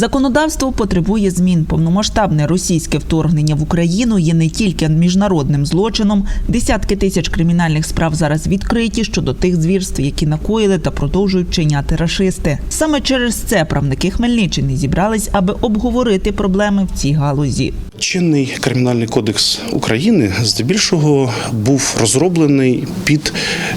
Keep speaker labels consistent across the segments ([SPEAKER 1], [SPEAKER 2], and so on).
[SPEAKER 1] Законодавство потребує змін. Повномасштабне російське вторгнення в Україну є не тільки міжнародним злочином. Десятки тисяч кримінальних справ зараз відкриті щодо тих звірств, які накоїли та продовжують чиняти рашисти. Саме через це правники Хмельниччини зібрались, аби обговорити проблеми в цій галузі.
[SPEAKER 2] Чинний кримінальний кодекс України здебільшого був розроблений під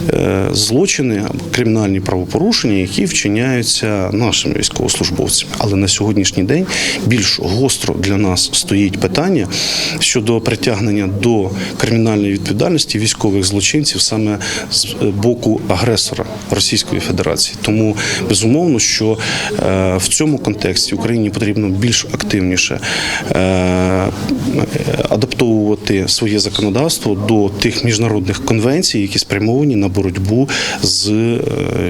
[SPEAKER 2] е, злочини кримінальні правопорушення, які вчиняються нашими військовослужбовцями. Але на сьогоднішній день більш гостро для нас стоїть питання щодо притягнення до кримінальної відповідальності військових злочинців саме з е, боку агресора Російської Федерації. Тому безумовно, що е, в цьому контексті Україні потрібно більш активніше е, адаптовувати своє законодавство до тих міжнародних конвенцій, які спрямовані на боротьбу з е,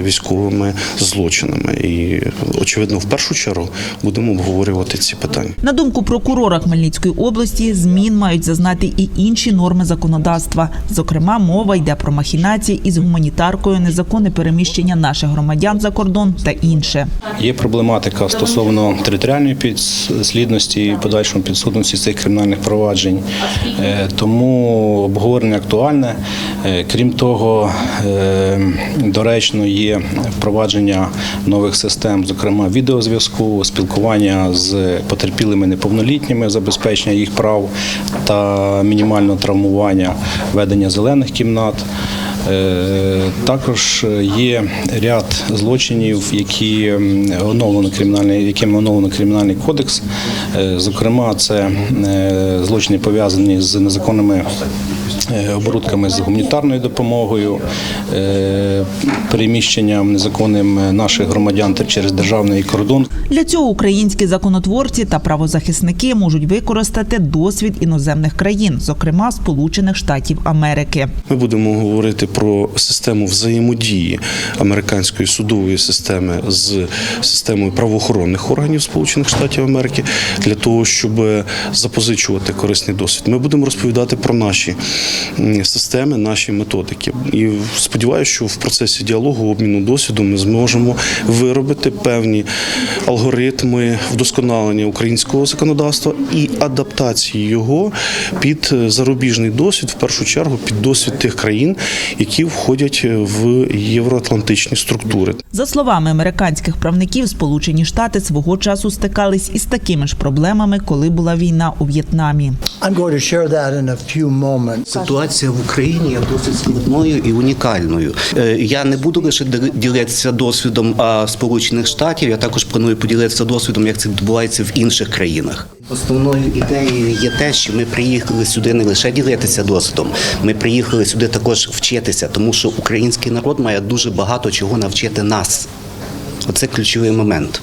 [SPEAKER 2] військовими злочинами. І очевидно, в першу чергу будемо обговорювати ці питання.
[SPEAKER 1] На думку прокурора Хмельницької області, змін мають зазнати і інші норми законодавства. Зокрема, мова йде про махінації із гуманітаркою, незаконне переміщення наших громадян за кордон та інше.
[SPEAKER 3] Є проблематика стосовно територіальної підслідності і подальшому підсудності цих кримінальних проваджень. Е, Тому обговорення актуальне. Е, Крім того, е, доречно є впровадження нових систем, зокрема відеозв'язку, спілкування з потерпілими неповнолітніми, забезпечення їх прав та мінімального травмування, ведення зелених кімнат. Е, Також є ряд злочинів, які оновлено кримінальний, якими оновлено кримінальний кодекс. Е, Зокрема, це е, злочини пов'язані з незаконними е, оборудками з гуманітарною допомогою, е, переміщенням незаконним наших громадян через державний кордон.
[SPEAKER 1] Для цього українські законотворці та правозахисники можуть використати досвід іноземних країн, зокрема Сполучених Штатів Америки.
[SPEAKER 2] Ми будемо говорити про систему взаємодії американської судової системи з системою правоохоронних органів Сполучених Штатів Америки для того, щоб запозичувати корисний досвід. Ми будемо розповідати про наші системи, наші методики. І сподіваюся, що в процесі діалогу обміну досвіду ми зможемо виробити певні алгоритми вдосконалення українського законодавства і адаптації його під зарубіжний досвід, в першу чергу під досвід тих країн, які входять в євроатлантичні структури.
[SPEAKER 1] За словами американських правників, Сполучені Штати свого часу стикались із такими ж проблемами, коли була війна у В'єтнамі.
[SPEAKER 4] Ситуація в Україні є досить складною і унікальною. Е, Я не буду лише діли- ділитися досвідом Сполучених Штатів. Я також планую поділитися досвідом, як це відбувається в інших країнах. Основною ідеєю є те, що ми приїхали сюди не лише ділитися досвідом, ми приїхали сюди також вчитися, тому що український народ має дуже багато чого навчити нас. Оце ключовий момент.